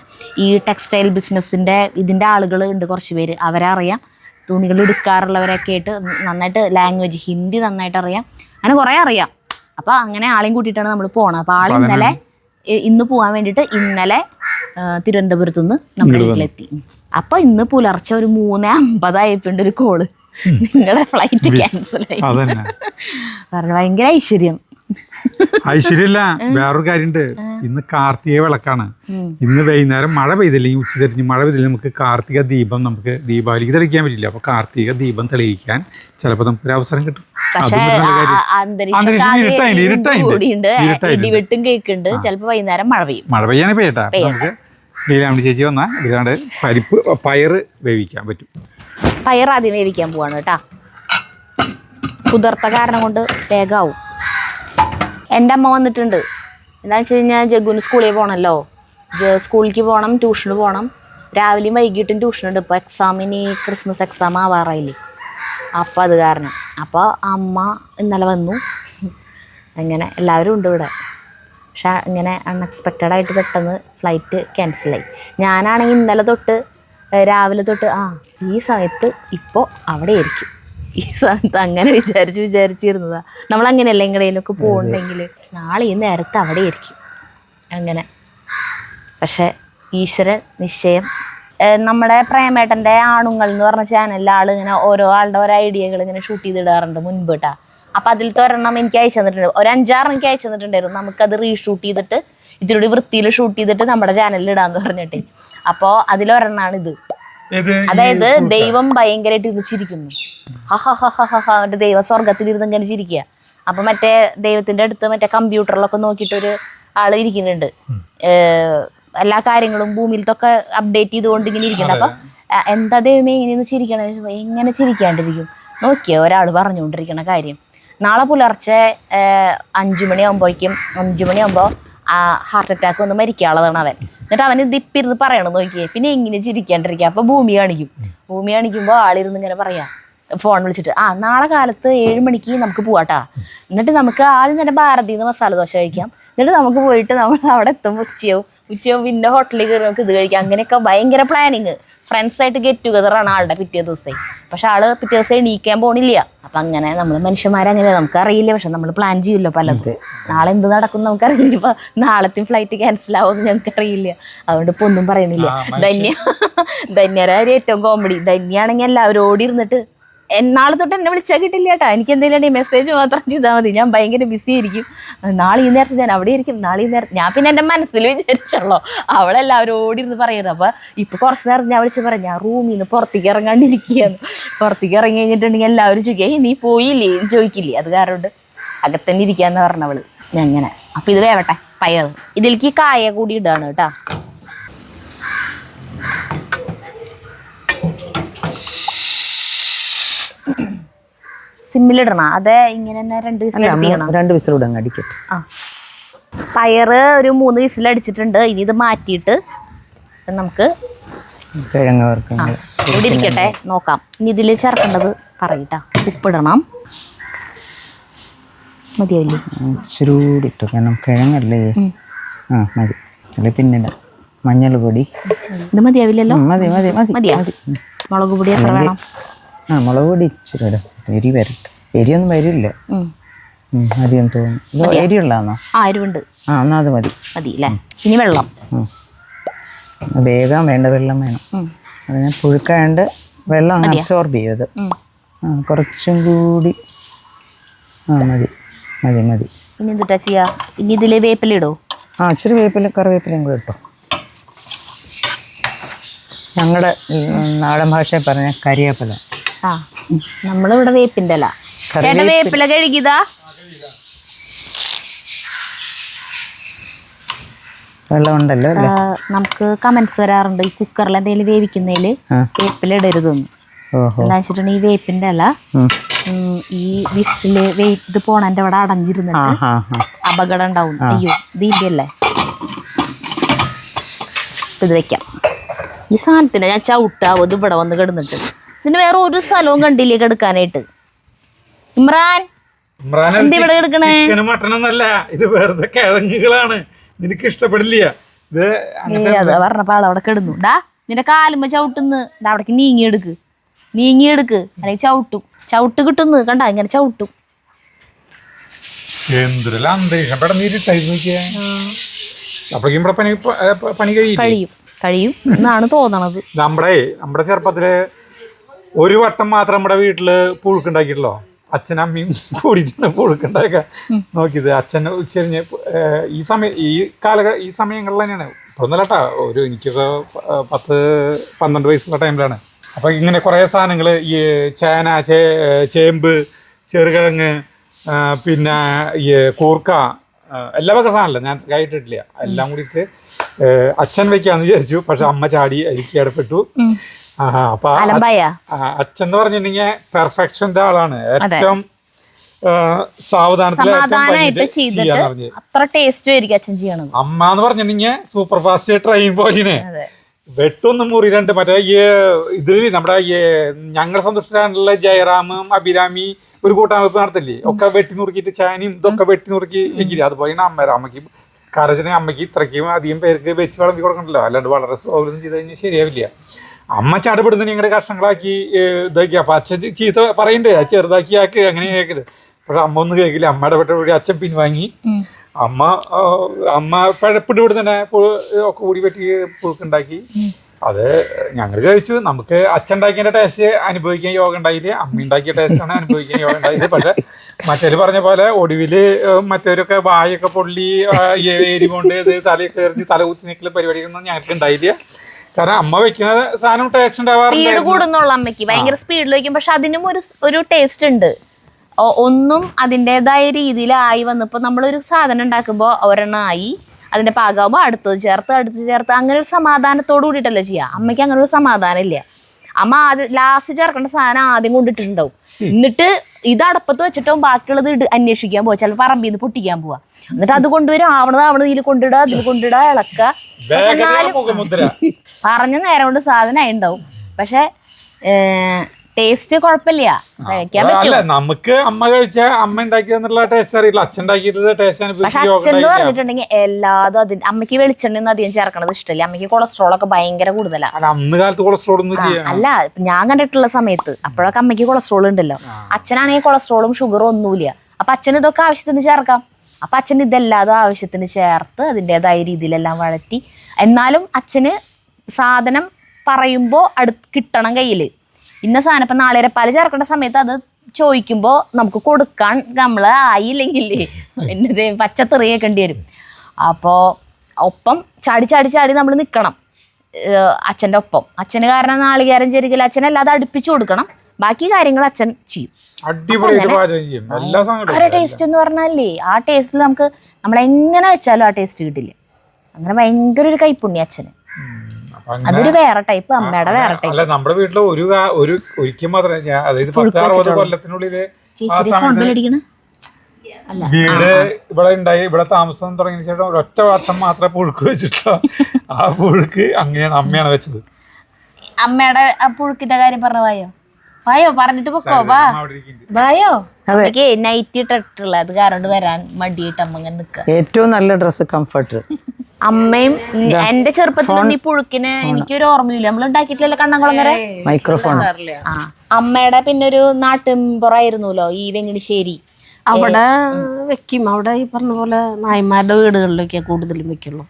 ഈ ടെക്സ്റ്റൈൽ ബിസിനസ്സിന്റെ ഇതിന്റെ ആളുകൾ ഉണ്ട് കുറച്ച് പേര്. അവരെ അറിയാം. തുണികൾ എടുക്കാറുള്ളവരൊക്കെ ആയിട്ട് നന്നായിട്ട് ലാംഗ്വേജ് ഹിന്ദി നന്നായിട്ട് അറിയാം. അങ്ങനെ കുറേ അറിയാം. അപ്പോൾ അങ്ങനെ ആളെയും കൂട്ടിയിട്ടാണ് നമ്മൾ പോകണം അപ്പോൾ ആൾ ഇന്നലെ ഇന്ന് പോകാൻ വേണ്ടിയിട്ട് ഇന്നലെ തിരുവനന്തപുരത്ത് നിന്ന് നമ്മുടെ വീട്ടിലെത്തി. അപ്പോൾ ഇന്ന് പുലർച്ചെ ഒരു മൂന്ന് അമ്പതായപ്പോണ്ട് ഒരു കോൾ നിങ്ങളുടെ ഫ്ലൈറ്റ് ക്യാൻസൽ ആയി. അതന്നെ. പറഞ്ഞു ഭയങ്കര ഐശ്വര്യം. ഐശ്വര്യല്ല വേറൊരു കാര്യമുണ്ട് ഇന്ന് കാർത്തിക വിളക്കാണ്. ഇന്ന് വൈകുന്നേരം മഴ പെയ്തില്ലെങ്കിൽ ഉച്ച തിരിഞ്ഞ് മഴ പെയ്തില്ലെങ്കിൽ നമുക്ക് കാർത്തിക ദീപം നമുക്ക് ദീപാവലിക്ക് തെളിയിക്കാൻ പറ്റില്ല. അപ്പൊ കാർത്തിക ദീപം തെളിയിക്കാൻ ചിലപ്പോൾ നമുക്ക് ഒരു അവസരം കിട്ടും അന്തരീക്ഷം ചിലപ്പോൾ വൈകുന്നേരം മഴ പെയ്യും. മഴ പെയ്യാനേ പെയ്യട്ടെ. നമുക്ക് ലീലാമണി ചേച്ചി വന്നാൽ ഇതാണ്ട് പരിപ്പ് പയറ് വേവിക്കാൻ പറ്റും. പയർ ആദ്യം വേവിക്കാൻ പോവാണ് കേട്ടാ. കുതിർത്ത കാരണം കൊണ്ട് വേഗാവും. എന്റെ അമ്മ വന്നിട്ടുണ്ട്. എന്താണെന്ന് വെച്ച് കഴിഞ്ഞാൽ ജഗുന് സ്കൂളിൽ പോകണമല്ലോ സ്കൂളിലേക്ക് പോകണം ട്യൂഷന് പോകണം രാവിലെയും വൈകിട്ടും ട്യൂഷനുണ്ട്. ഇപ്പോൾ എക്സാമിന് ക്രിസ്മസ് എക്സാം ആവാറായില്ലേ. അപ്പോൾ അത് കാരണം. അപ്പോൾ അമ്മ ഇന്നലെ വന്നു. അങ്ങനെ എല്ലാവരും ഉണ്ട് ഇവിടെ. പക്ഷെ ഇങ്ങനെ അൺഎക്സ്പെക്റ്റഡ് ആയിട്ട് പെട്ടെന്ന് ഫ്ലൈറ്റ് ക്യാൻസലായി ഞാനാണെങ്കിൽ ഇന്നലെ തൊട്ട് രാവിലെ തൊട്ട് ആ ഈ സമയത്ത് ഇപ്പോൾ അവിടെ ആയിരിക്കും. ഈ സമയത്ത് അങ്ങനെ വിചാരിച്ച് വിചാരിച്ചിരുന്നതാ. നമ്മളങ്ങനെയല്ല എങ്ങനെയൊക്കെ പോകുന്നുണ്ടെങ്കിൽ നാളെ ഈ നേരത്ത് അവിടെ ആയിരിക്കും. അങ്ങനെ. പക്ഷെ ഈശ്വരൻ നിശ്ചയം. നമ്മുടെ പ്രേമേട്ടന്റെ ആണുങ്ങൾ എന്ന് പറഞ്ഞ ചാനലിൽ ആൾ ഇങ്ങനെ ഓരോ ആളുടെ ഓരോ ഐഡിയകൾ ഇങ്ങനെ ഷൂട്ട് ചെയ്തിടാറുണ്ട് മുൻപ് കേട്ടാ അപ്പം അതിലത്തെ ഒരെണ്ണം എനിക്ക് അയച്ചു തന്നിട്ടുണ്ട്. ഒരു അഞ്ചാറ് എനിക്ക് അയച്ചു തന്നിട്ടുണ്ടായിരുന്നു. നമുക്കത് റീഷൂട്ട് ചെയ്തിട്ട് ഇതിലൂടെ വൃത്തിയിൽ ഷൂട്ട് ചെയ്തിട്ട് നമ്മുടെ ചാനലിൽ ഇടാന്ന് പറഞ്ഞിട്ട്. അപ്പോൾ അതിലൊരെണ്ണാണ് ഇത്. അതായത് ദൈവം ഭയങ്കരമായിട്ട് ഇരുന്ന് ചിരിക്കുന്നു. ദൈവ ദൈവം സ്വർഗത്തിലിരുന്ന് ഇങ്ങനെ ചിരിക്കുക. അപ്പൊ മറ്റേ ദൈവത്തിന്റെ അടുത്ത് മറ്റേ കമ്പ്യൂട്ടറിലൊക്കെ നോക്കിയിട്ട് ഒരു ആൾ ഇരിക്കുന്നുണ്ട്. എല്ലാ കാര്യങ്ങളും ഭൂമിയിലത്തൊക്കെ അപ്ഡേറ്റ് ചെയ്തുകൊണ്ട് ഇങ്ങനെ ഇരിക്കുന്നുണ്ട്. അപ്പൊ എന്താ ദൈവമേ ഇങ്ങനെ ചിരിക്കണേ? എങ്ങനെ ചിരിക്കാണ്ടിരിക്കും. നോക്കിയോ ഒരാൾ പറഞ്ഞുകൊണ്ടിരിക്കണ കാര്യം. നാളെ പുലർച്ചെ അഞ്ചു മണിയാകുമ്പോഴേക്കും അഞ്ചു മണിയാകുമ്പോൾ ഹാർട്ട് അറ്റാക്ക് വന്ന് മരിക്കാനുള്ളതാണ് അവൻ. എന്നിട്ട് അവൻ ദിപ്പിരുന്ന് പറയണം നോക്കിയേ. പിന്നെ ഇങ്ങനെ ചിരിക്കാണ്ടിരിക്കുക. അപ്പോൾ ഭൂമി കാണിക്കും. ഭൂമി കാണിക്കുമ്പോൾ ആളിരുന്ന് ഇങ്ങനെ പറയാം. ഫോൺ വിളിച്ചിട്ട് ആ നാളെ കാലത്ത് ഏഴ് മണിക്ക് നമുക്ക് പോവാട്ടാ. എന്നിട്ട് നമുക്ക് ആദ്യം തന്നെ ഭാരതീന്ന് മസാല ദോശ കഴിക്കാം. എന്നിട്ട് നമുക്ക് പോയിട്ട് നമ്മൾ അവിടെ എത്തുമ്പോൾ ഉച്ചയാവും. ഉച്ചയാവും പിന്നെ ഹോട്ടലിൽ കയറി നമുക്ക് ഇത് കഴിക്കാം. അങ്ങനെയൊക്കെ ഭയങ്കര പ്ലാനിങ് ഫ്രണ്ട്സായിട്ട് ഗെറ്റ് ടുഗദർ ആണ് ആളുടെ പിറ്റേ ദിവസം. പക്ഷെ ആൾ പിറ്റേ ദിവസം എണീക്കാൻ പോണില്ല. അപ്പൊ അങ്ങനെ നമ്മൾ മനുഷ്യന്മാരങ്ങനെ നമുക്കറിയില്ല. പക്ഷെ നമ്മൾ പ്ലാൻ ചെയ്യുമല്ലോ പലർക്ക് നാളെ എന്ത് നടക്കും നമുക്കറിയില്ല. ഇപ്പൊ നാളത്തെ ഫ്ലൈറ്റ് ക്യാൻസൽ ആവുമെന്ന് ഞങ്ങൾക്ക് അറിയില്ല അതുകൊണ്ട് ഇപ്പൊ ഒന്നും പറയണില്ല ധന്യ ധന്യരായ ഏറ്റവും കോമഡി ധന്യാണെങ്കിൽ എല്ലാവരും ഓടി ഇരുന്നിട്ട് നാളെ തൊട്ട് എന്നെ വിളിച്ചാൽ കിട്ടില്ല കേട്ടോ. എനിക്ക് എന്തെങ്കിലും മെസ്സേജ് മാത്രം ചെയ്താൽ മതി. ഞാൻ ഭയങ്കര ബിസി ആയിരിക്കും. നാളെ ഈ നേരത്തെ ഞാൻ അവിടെ ഇരിക്കും. നാളെ ഈ നേരത്ത് ഞാൻ പിന്നെ എന്റെ മനസ്സിൽ വിചാരിച്ചുള്ളൂ അവളെല്ലാവരും ഓടി ഇരുന്ന് പറയുന്നത്. അപ്പോൾ ഇപ്പോൾ കുറച്ച് നേരം ഞാൻ വിളിച്ച് പറയാം. ഞാൻ റൂമിൽ നിന്ന് പുറത്തേക്ക് ഇറങ്ങാണ്ടിരിക്കുകയാണ്. പുറത്തേക്ക് ഇറങ്ങി കഴിഞ്ഞിട്ടുണ്ടെങ്കിൽ എല്ലാവരും ചോദിക്കുക "ഏയ്, നീ പോയില്ലേ? ചോദിക്കില്ലേ. അത് കാരണം അകത്തന്നെ ഇരിക്കാന്ന് പറഞ്ഞവൾ ഞാൻ അങ്ങനെ അപ്പം ഇത് വേവട്ടെ. പയർ ഇതിലേക്ക് കായ കൂടി ഇടാണ് കേട്ടോ. സിമ്മിലിടണ? അതെ ഇങ്ങനെ തന്നെ രണ്ട് വിസിൽ രണ്ട് വിസിൽ അങ്ങ് അടിക്കട്ടെ പയറ് ഒരു മൂന്ന് വിസിൽ അടിച്ചിട്ടുണ്ട്. ഇനി ഇത് മാറ്റിയിട്ട് നമുക്ക് കിഴങ്ങ് ഇവിടെ ഇരിക്കട്ടെ നോക്കാം. ഇനി ഇതിൽ ചേർക്കേണ്ടത് പറയട്ടാ. ഉപ്പിടണം. മതിയാവില്ലേ? ഇച്ചിരി കൂടി ഇട്ടു. കാരണം കിഴങ്ങല്ലേ? ആ മതി. അല്ലെ പിന്നെ മഞ്ഞൾ പൊടി ഇത് മതിയാവില്ലല്ലോ? മതി മതി മതി മതി. മതിയാ. മുളക് പൊടി എത്ര വേണം. ആ മുളക് പൊടി ഇച്ചിരി ഇടാം. എരി വരട്ടെ. എരിയൊന്നും വരില്ല. മതിയെന്ന് തോന്നുന്നു ഇത് എരിയുള്ളതാണോ ആ എരിവുണ്ട്. ആ എന്നാ അത് മതി. മതി അല്ലേ? ഇനി വെള്ളം. വേഗം വേണ്ട വെള്ളം വേണം. അതിനെ പുഴുക്കാണ്ട് വെള്ളം അങ്ങ് അബ്സോർബ് ചെയ്യും ആ കുറച്ചും കൂടി. ആ മതി. മതി മതി. ഇനി എന്തിട്ടാ ചെയ്യാ? ഇനി ഇതിൽ വേപ്പിലിടോ ആ ഇച്ചിരി വേപ്പില കറിവേപ്പിലയും കൂടെ ഇട്ടോ. ഞങ്ങളുടെ നാടൻ ഭാഷയിൽ പറഞ്ഞ കരിയേപ്പില. ആ നമ്മളിവിടെ വേപ്പിന്റെ അല്ല ചേട്ടൻ വേപ്പില കഴുകിയതാ? നമുക്ക് കമന്റ്സ് വരാറുണ്ട്. ഈ കുക്കറിൽ എന്തെങ്കിലും വേവിക്കുന്നതിൽ വേപ്പിലിടരുതെന്ന് എന്താ വെച്ചിട്ടുണ്ടെങ്കിൽ ഈ വേപ്പിന്റെ അല്ല ഈ വിസിൽ വേപ്പ് പോണന്റെ അവിടെ അടഞ്ഞിരുന്നിട്ട് അപകടം ഉണ്ടാവും. അയ്യോ അല്ലേ ഇത് വെക്കാം. ഈ സാധനത്തിന് ഞാൻ ചവിട്ടാവും? ഇത് ഇവിടെ വന്ന് കിടന്നിട്ട്. ഇതിന് വേറെ ഒരു സ്ഥലവും കണ്ടില്ലേ കിടക്കാനായിട്ട്? ഇമ്രാൻ ഇമ്രാൻ എന്ത് ഇവിടെ കിടക്കണേ? ചിക്കനും മട്ടനൊന്നല്ല ഇത് വെറുതെ കിഴങ്ങുകളാണ്. നിനക്ക് ഇഷ്ടപ്പെടില്ല. ഇത് അത് പറഞ്ഞപ്പോ ആളവിടെ കിടന്നു. ഡാ നിന്റെ കാലുമ്പോ ചവിട്ടുന്ന്. നീങ്ങി അവിടേക്ക് നീങ്ങിയെടുക്ക്. നീങ്ങിയെടുക്ക്. അല്ലെങ്കിൽ ചവിട്ടും. ചവിട്ട് കിട്ടുന്നു. കണ്ട ഇങ്ങനെ ചവിട്ടും. എന്തൊരു അന്തരീക്ഷം. പെട്ടെന്ന് ഇരുട്ടായി നോക്കിയാ. അപ്പോഴേക്കും ഇവിടെ പണി പണി കഴിയും. കഴിയും. എന്നാണ് തോന്നണത്. നമ്മുടെ നമ്മുടെ ചെറുപ്പത്തിൽ ഒരു വട്ടം മാത്രം നമ്മുടെ വീട്ടിൽ പുഴുക്കുണ്ടാക്കിയിട്ടുള്ളോ അച്ഛനും കൂടിയിട്ടുണ്ട് കൂടിയിട്ടാണ് പുഴുക്കുണ്ടാക്കുക നോക്കിയത് അച്ഛൻ ഉച്ചരിഞ്ഞ് ഈ സമയം ഈ കാല ഈ സമയങ്ങളിൽ തന്നെയാണ്. ഇപ്പൊന്നല്ലട്ടാ ഒരു എനിക്കൊക്കെ പത്ത് പന്ത്രണ്ട് വയസ്സുള്ള ടൈമിലാണ്. അപ്പൊ ഇങ്ങനെ കുറേ സാധനങ്ങൾ ഈ ചേന ചേ ചേമ്പ് ചെറുകിഴങ്ങ് പിന്നെ ഈ കൂർക്ക എല്ലാ വക സാധനമല്ല. ഞാൻ കഴിട്ടിട്ടില്ല എല്ലാം കൂടിയിട്ട് അച്ഛൻ വെക്കാന്ന് വിചാരിച്ചു. പക്ഷെ അമ്മ ചാടി അരിക്ക് അലമ്പായ. അച്ഛൻ എന്ന് പറഞ്ഞിട്ടുണ്ടെങ്കിൽ പെർഫെക്ഷന്റെ ആളാണ്. ഏറ്റവും സമാധാനമായിട്ട് ചെയ്തിട്ട് അത്ര ടേസ്റ്റും ആയിരിക്കും അച്ഛൻ ചെയ്യണത്. അമ്മ എന്ന് പറഞ്ഞിട്ടുണ്ടെങ്കിൽ സൂപ്പർ ഫാസ്റ്റ് ട്രെയിൻ പോയിന് വെട്ടൊന്ന് മുറി രണ്ട് മറ്റേ ഈ ഇതിൽ നമ്മുടെ ഈ ഞങ്ങൾ സന്തുഷ്ടരാണുള്ള ജയറാമും അഭിരാമി ഒരു കൂട്ടായ്മ നടത്തില്ലേ? ഒക്കെ വെട്ടി നുറുക്കിയിട്ട് ചാനിയും ഇതൊക്കെ വെട്ടി നുറുക്കി വെക്കില്ലേ അതുപോലെ അമ്മ അമ്മയ്ക്ക് കരജന അമ്മയ്ക്ക് ഇത്രയ്ക്കും അധികം പേർക്ക് വെച്ച് വിളമ്പി കൊടുക്കണ്ടല്ലോ. അല്ലാണ്ട് വളരെ സ്വാഗതം ചെയ്ത് കഴിഞ്ഞാൽ ശരിയാവില്ല. അമ്മ ചടപെടുന്ന നിങ്ങളുടെ കഷ്ണങ്ങളാക്കി ഇതാക്കി. അപ്പൊ അച്ഛൻ ചീത്ത പറയണ്ടേ. ആ ചെറുതാക്കി ആക്ക്. അങ്ങനെ കേൾക്കരുത് പക്ഷെ അമ്മ ഒന്നും കേൾക്കില്ല അമ്മ ഇടപെട്ട അച്ഛൻ പിൻവാങ്ങി. അമ്മ അമ്മ പഴപ്പിട്ട് ഇവിടെ തന്നെ ഒക്കെ കൂടി പറ്റി പുഴുക്കുണ്ടാക്കി. അത് ഞങ്ങൾ കഴിച്ചു. നമുക്ക് അച്ഛൻ ഉണ്ടാക്കിയ ടേസ്റ്റ് അനുഭവിക്കാൻ യോഗ ഉണ്ടായില്ല. അമ്മ ഉണ്ടാക്കിയ ആണ് അനുഭവിക്കാൻ യോഗ ഉണ്ടായത്. പക്ഷെ മറ്റേര് പറഞ്ഞ പോലെ ഒടുവിൽ മറ്റവരൊക്കെ വായൊക്കെ പൊള്ളി എരി കൊണ്ട് ഇത് തലയൊക്കെ എറിഞ്ഞ് തല കുത്തി നിൽക്കുന്ന പരിപാടിയൊന്നും ഞങ്ങൾക്ക് ഉണ്ടായില്ല കാരണം അമ്മ വെക്കുന്ന സാധനം ടേസ്റ്റ് സ്പീഡ് കൂടുന്നുള്ള അമ്മയ്ക്ക്. ഭയങ്കര സ്പീഡിൽ വയ്ക്കും പക്ഷെ അതിനും ഒരു ഒരു ടേസ്റ്റ് ഉണ്ട്. ഒന്നും അതിന്റെതായ രീതിയിലായി വന്നപ്പോൾ നമ്മളൊരു സാധനം ഉണ്ടാക്കുമ്പോൾ ഒരെണ്ണം ആയി. അതിന്റെ പാകാവുമ്പോൾ അടുത്തത് ചേർത്ത് അടുത്തത് ചേർത്ത്. അങ്ങനെ ഒരു സമാധാനത്തോട് കൂടിയിട്ടല്ലേ ചെയ്യുക അമ്മയ്ക്ക് അങ്ങനെ ഒരു സമാധാനം ഇല്ല. അമ്മ ആദ്യം ലാസ്റ്റ് ചേർക്കേണ്ട സാധനം ആദ്യം കൊണ്ടിട്ടുണ്ടാവും. എന്നിട്ട് ഇത് അടപ്പത്ത് വെച്ചിട്ടും ബാക്കിയുള്ളത് ഇട് അന്വേഷിക്കാൻ പോവാ. ചിലപ്പോൾ പറമ്പിൽ നിന്ന് പൊട്ടിക്കാൻ പോവാ. എന്നിട്ട് അത് കൊണ്ടുവരും. ആവണത് ആവണത് ഇതിൽ കൊണ്ടിടുക അതിൽ കൊണ്ടിടുക ഇളക്കുക. മുഖമുദ്ര. പറഞ്ഞ നേരം കൊണ്ട് സാധനം ഉണ്ടാവും. പക്ഷെ ടേസ്റ്റ് കുഴപ്പമില്ല. കഴിക്കാൻ പറ്റും. അല്ല നമുക്ക് അമ്മ കഴിച്ച അമ്മ ഉണ്ടാക്കിയെന്നുള്ള ടേസ്റ്റ് അറിയില്ല. അച്ഛൻ ഉണ്ടാക്കിയിട്ടുള്ള ടേസ്റ്റ് പക്ഷെ അനുഭവിച്ച് യോഗ അച്ഛൻ എന്ന് പറഞ്ഞിട്ടുണ്ടെങ്കിൽ എല്ലാതും അതിന് അമ്മയ്ക്ക് വെളിച്ചെണ്ണ അധികം ചേർക്കണത് ഇഷ്ടമില്ല. അമ്മയ്ക്ക് കൊളസ്ട്രോൾ ഒക്കെ ഭയങ്കര കൂടുതലാ. അല്ല അന്ന് കാലത്ത് കൊളസ്ട്രോൾ ഒന്നും ചെയ്യാം അല്ല ഞാൻ കണ്ടിട്ടുള്ള സമയത്ത് അപ്പോഴൊക്കെ അമ്മയ്ക്ക് കൊളസ്ട്രോൾ ഉണ്ടല്ലോ. അച്ഛനാണെങ്കിൽ കൊളസ്ട്രോളും ഷുഗറും ഒന്നുമില്ല. അപ്പൊ അച്ഛൻ ഇതൊക്കെ ആവശ്യത്തിന് ചേർക്കാം. അപ്പൊ അച്ഛൻ ഇതെല്ലാതും ആവശ്യത്തിന് ചേർത്ത് അതിന്റെതായ രീതിയിലെല്ലാം വഴറ്റി. എന്നാലും അച്ഛന് സാധനം പറയുമ്പോൾ അടുത്ത് കിട്ടണം കയ്യിൽ ഇന്ന സാധനം ഇപ്പം നാളെ പല ചേർക്കേണ്ട സമയത്ത് അത് ചോദിക്കുമ്പോൾ നമുക്ക് കൊടുക്കാൻ നമ്മൾ ആയില്ലെങ്കിൽ എന്നത് പച്ചത്തെറി കേൾക്കേണ്ടി വരും. അപ്പോൾ ഒപ്പം ചാടി ചാടി ചാടി നമ്മൾ നിൽക്കണം അച്ഛന്റെ ഒപ്പം. അച്ഛന് കാരണം നാളികേരം ചെരുകിൽ അച്ഛനല്ലാതെ അടുപ്പിച്ചു കൊടുക്കണം. ബാക്കി കാര്യങ്ങൾ അച്ഛൻ ചെയ്യും. ഭയങ്കര ടേസ്റ്റ് എന്ന് പറഞ്ഞാലേ ആ ടേസ്റ്റിൽ നമുക്ക് നമ്മളെങ്ങനെ വെച്ചാലും ആ ടേസ്റ്റ് കിട്ടില്ല. അങ്ങനെ ഭയങ്കര ഒരു കൈപ്പുണ്യ അച്ഛന്. അതൊരു വേറെ ടൈപ്പ് അമ്മയുടെ വേറെ ടൈപ്പ് അല്ല നമ്മുടെ വീട്ടിൽ ഒരു ഒരു ഒരിക്കൽ മാത്രമേ ഞാൻ അതായത് പത്താറുപത് കൊല്ലത്തിനുള്ളിൽ വീട് ഇവിടെ ഉണ്ടായി ഇവിടെ താമസം തുടങ്ങിയ ശേഷം ഒരൊറ്റ വട്ടം മാത്രമേ പുഴുക്ക് വെച്ചിട്ടുള്ളൂ. ആ പുഴുക്ക് അങ്ങനെയാണ് അമ്മയാണ് വെച്ചത്. അമ്മയുടെ ആ പുഴുക്കിന്റെ കാര്യം പറഞ്ഞ വായോ പറഞ്ഞിട്ട് പൊക്കോ വാ. വായോ. എനിക്ക് നൈറ്റ് ഇട്ടിട്ടുള്ള അത് കാരണം വരാൻ മടിയിട്ട് അമ്മ ഇങ്ങനെ നിക്ക. ഏറ്റവും നല്ല ഡ്രസ് കംഫർട്ട് അമ്മയും എന്റെ ചെറുപ്പത്തിൽ ഈ പുഴുക്കിന് എനിക്കൊരു ഓർമ്മയില്ല. നമ്മൾ ഉണ്ടാക്കിയിട്ടില്ല കണ്ണങ്കുളങ്ങര മൈക്രോഫോൺ ആ. അമ്മയുടെ പിന്നെ ഒരു നാട്ടിൻപുറമായിരുന്നല്ലോ ഈ വെങ്ങിണിശ്ശേരി. അവിടെ വെക്കും. അവിടെ ഈ പറഞ്ഞ പോലെ നായ്മാരുടെ വീടുകളിലൊക്കെ കൂടുതലും വെക്കുള്ളൂ.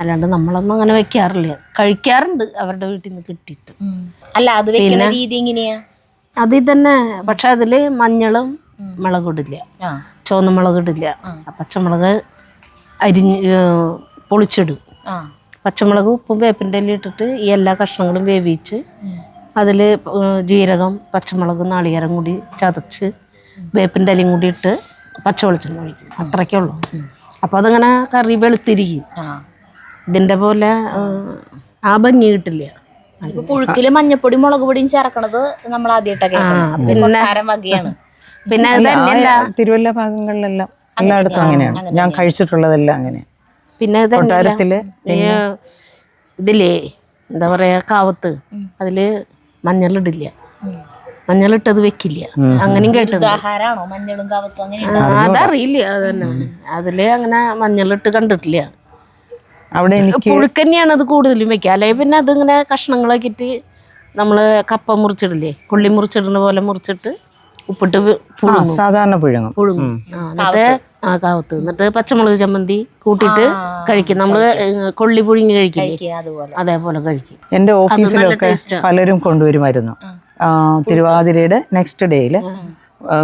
അല്ലാണ്ട് നമ്മളൊന്നും അങ്ങനെ വെക്കാറില്ല. കഴിക്കാറുണ്ട്. അവരുടെ വീട്ടിൽ നിന്ന് കിട്ടിയിട്ട് അല്ല അത് വെക്കുന്ന രീതി എങ്ങനെയാ? അതിൽ തന്നെ പക്ഷെ അതിൽ മഞ്ഞളും മുളകിടില്ല ചുവന്ന മുളക് ഇടില്ല. പച്ചമുളക് അരിഞ്ഞ് പൊളിച്ചിടും. പച്ചമുളക് ഉപ്പും വേപ്പിന്റെ എല്ലാം ഇട്ടിട്ട് ഈ എല്ലാ കഷ്ണങ്ങളും വേവിച്ച് അതിൽ ജീരകം പച്ചമുളക് നാളികേരം കൂടി ചതച്ച് വേപ്പിന്റെ ഇലയും കൂടി ഇട്ട് പച്ച കഴിക്കും ഒഴിക്കും അത്രയ്ക്കേ ഉള്ളൂ. അപ്പോൾ അതങ്ങനെ കറി വെളുത്തിരിക്കും. ഇതിന്റെ പോലെ ആ ഭംഗി കിട്ടില്ല. ഇപ്പൊ പുഴുക്കിൽ മഞ്ഞപ്പൊടി മുളക് പൊടിയും ചേർക്കണത് നമ്മൾ ആദ്യമായിട്ടൊക്കെ വകയാണ്. പിന്നെ തിരുവല്ല ഭാഗങ്ങളിലെല്ലാം എല്ലായിടത്തും അങ്ങനെയാണ്. ഞാൻ കഴിച്ചിട്ടുള്ളതെല്ലാം അങ്ങനെ പിന്നെ കൊട്ടാരത്തിൽ ഇതില്ലേ ഇതിലേ എന്താ പറയാ കാവത്ത്. അതിൽ മഞ്ഞളിടില്ല. മഞ്ഞളിട്ടത് വെക്കില്ല. അങ്ങനെയും കേട്ടത് ഉദാഹരണമാണോ മഞ്ഞളും കാവത്തും അങ്ങനെ ആ, അതറിയില്ല അതന്നെ. അതിൽ അങ്ങനെ മഞ്ഞളിട്ട് കണ്ടിട്ടില്ല. അവിടെ എനിക്ക് പുഴുക്ക് തന്നെയാണ് അത് കൂടുതലും വെക്കുക അല്ലെങ്കിൽ പിന്നെ അതിങ്ങനെ കഷ്ണങ്ങളാക്കിയിട്ട് നമ്മൾ കപ്പ മുറിച്ചിടില്ലേ? കൊള്ളി മുറിച്ചിടുന്ന പോലെ മുറിച്ചിട്ട് ഉപ്പിട്ട് പുഴുങ്ങും. സാധാരണ പുഴുങ്ങും. പുഴുങ്ങും. ആ, എന്നിട്ട് ആ കാവത്ത്. എന്നിട്ട് പച്ചമുളക് ചമ്മന്തി കൂട്ടിയിട്ട് കഴിക്കും. നമ്മൾ കൊള്ളി പുഴുങ്ങി കഴിക്കില്ലേ? അതേപോലെ. കഴിക്കും. എന്റെ ഓഫീസിലൊക്കെ പലരും കൊണ്ടുവരുമായിരുന്നു. തിരുവാതിരയുടെ നെക്സ്റ്റ് ഡേയിൽ